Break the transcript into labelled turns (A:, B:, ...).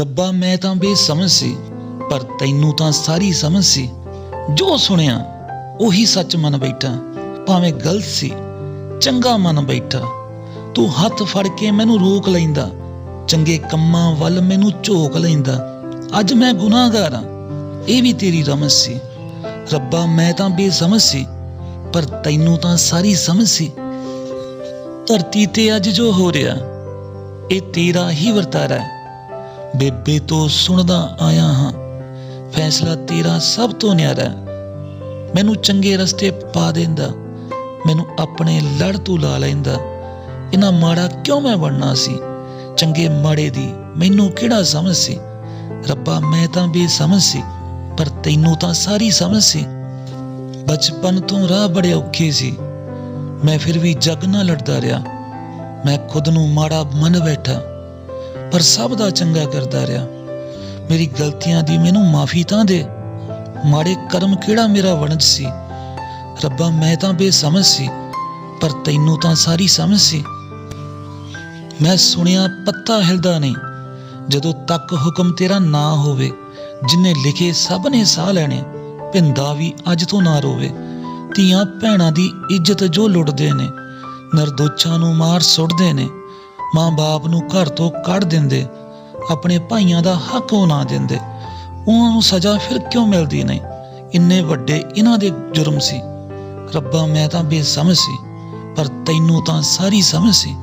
A: ਰੱਬਾ, ਮੈਂ ਤਾਂ ਬੇਸਮਝ ਸੀ, ਪਰ ਤੈਨੂੰ ਤਾਂ ਸਾਰੀ ਸਮਝ ਸੀ। ਜੋ ਸੁਣਿਆ, ਉਹੀ ਸੱਚ ਮੰਨ ਬੈਠਾ। ਭਾਵੇਂ ਗਲਤ ਸੀ, ਚੰਗਾ ਮੰਨ ਬੈਠਾ। ਤੂੰ ਹੱਥ ਫੜ ਕੇ ਮੈਨੂੰ ਰੋਕ ਲੈਂਦਾ। ਚੰਗੇ ਕੰਮਾਂ ਵੱਲ ਮੈਨੂੰ ਝੋਕ ਲੈਂਦਾ। ਅੱਜ ਮੈਂ ਗੁਨਾਹਗਾਰ ਹਾਂ। ਇਹ ਵੀ ਤੇਰੀ ਰਮਜ਼ ਸੀ। ਰੱਬਾ, ਮੈਂ ਤਾਂ ਬੇਸਮਝ ਸੀ, ਪਰ ਤੈਨੂੰ ਤਾਂ ਸਾਰੀ ਸਮਝ ਸੀ। ਧਰਤੀ ਤੇ ਅੱਜ ਜੋ ਹੋ ਰਿਹਾ, ਇਹ ਤੇਰਾ ਹੀ ਵਰਤਾਰਾ ਹੈ। ਬੇਬੇ ਤੋਂ ਸੁਣਦਾ ਆਇਆ ਹਾਂ। ਫੈਸਲਾ ਤੇਰਾ ਸਭ ਤੋਂ ਨਿਆਰਾ ਮੈਨੂੰ ਚੰਗੇ ਰਸਤੇ ਪਾ ਦਿੰਦਾ। ਮੈਨੂੰ ਆਪਣੇ ਲੜ ਤੋਂ ਲਾ ਲੈਂਦਾ। ਇਹਨਾਂ ਮਾੜਾ ਕਿਉਂ ਮੈਂ ਬਣਨਾ ਸੀ? ਚੰਗੇ ਮਾੜੇ ਦੀ ਮੈਨੂੰ ਕਿਹੜਾ ਸਮਝ ਸੀ? ਰੱਬਾ, ਮੈਂ ਤਾਂ ਬੇਸਮਝ ਸੀ, ਪਰ ਤੈਨੂੰ ਤਾਂ ਸਾਰੀ ਸਮਝ ਸੀ। ਬਚਪਨ ਤੋਂ ਰਾਹ ਬੜੇ ਔਖੇ ਸੀ। ਮੈਂ ਫਿਰ ਵੀ ਜਗ ਨਾਲ ਲੜਦਾ ਰਿਹਾ। ਮੈਂ ਖੁਦ ਨੂੰ ਮਾੜਾ ਮੰਨ ਬੈਠਾ। ਪਰ ਸਭ ਦਾ ਚੰਗਾ ਕਰਦਾ ਰਿਹਾ। ਮੇਰੀ ਗਲਤੀਆਂ ਦੀ ਮੈਨੂੰ ਮਾਫੀ ਤਾਂ ਦੇ। ਮਾੜੇ ਕਰਮ ਕਿਹੜਾ ਮੇਰਾ ਵਣਜ ਸੀ? ਰੱਬਾ, ਮੈਂ ਤਾਂ ਬੇਸਮਝ ਸੀ, ਪਰ ਤੈਨੂੰ ਤਾਂ ਸਾਰੀ ਸਮਝ ਸੀ। ਮੈਂ ਸੁਣਿਆ ਪੱਤਾ ਹਿਲਦਾ ਨਹੀਂ। ਜਦੋਂ ਤੱਕ ਹੁਕਮ ਤੇਰਾ ਨਾ ਹੋਵੇ, ਜਿਨੇ ਲਿਖੇ ਸਭ ਨੇ ਸਾਹ ਲੈਣੇ, ਪਿੰਦਾ ਵੀ ਅੱਜ ਤੋਂ ਨਾ ਰੋਵੇ। ਧੀਆਂ ਭੈਣਾਂ ਦੀ ਇੱਜ਼ਤ ਜੋ ਲੁੱਟਦੇ ਨੇ, ਨਰਦੋਚਾਂ ਨੂੰ ਮਾਰ ਸੁੱਟਦੇ ਨੇ। ਮਾਂ-ਬਾਪ ਨੂੰ ਘਰ ਤੋਂ ਕੱਢ ਦਿੰਦੇ, ਆਪਣੇ ਭਾਈਆਂ ਦਾ ਹੱਕ ਉਹ ਨਾ ਦਿੰਦੇ। ਉਹਨਾਂ ਨੂੰ ਸਜ਼ਾ ਫਿਰ ਕਿਉਂ ਮਿਲਦੀ ਨਹੀਂ? ਇੰਨੇ ਵੱਡੇ ਇਹਨਾਂ ਦੇ ਜੁਰਮ ਸੀ। ਰੱਬਾ, ਮੈਂ ਤਾਂ ਬੇਸਮਝ ਸੀ, ਪਰ ਤੈਨੂੰ ਤਾਂ ਸਾਰੀ ਸਮਝ ਸੀ।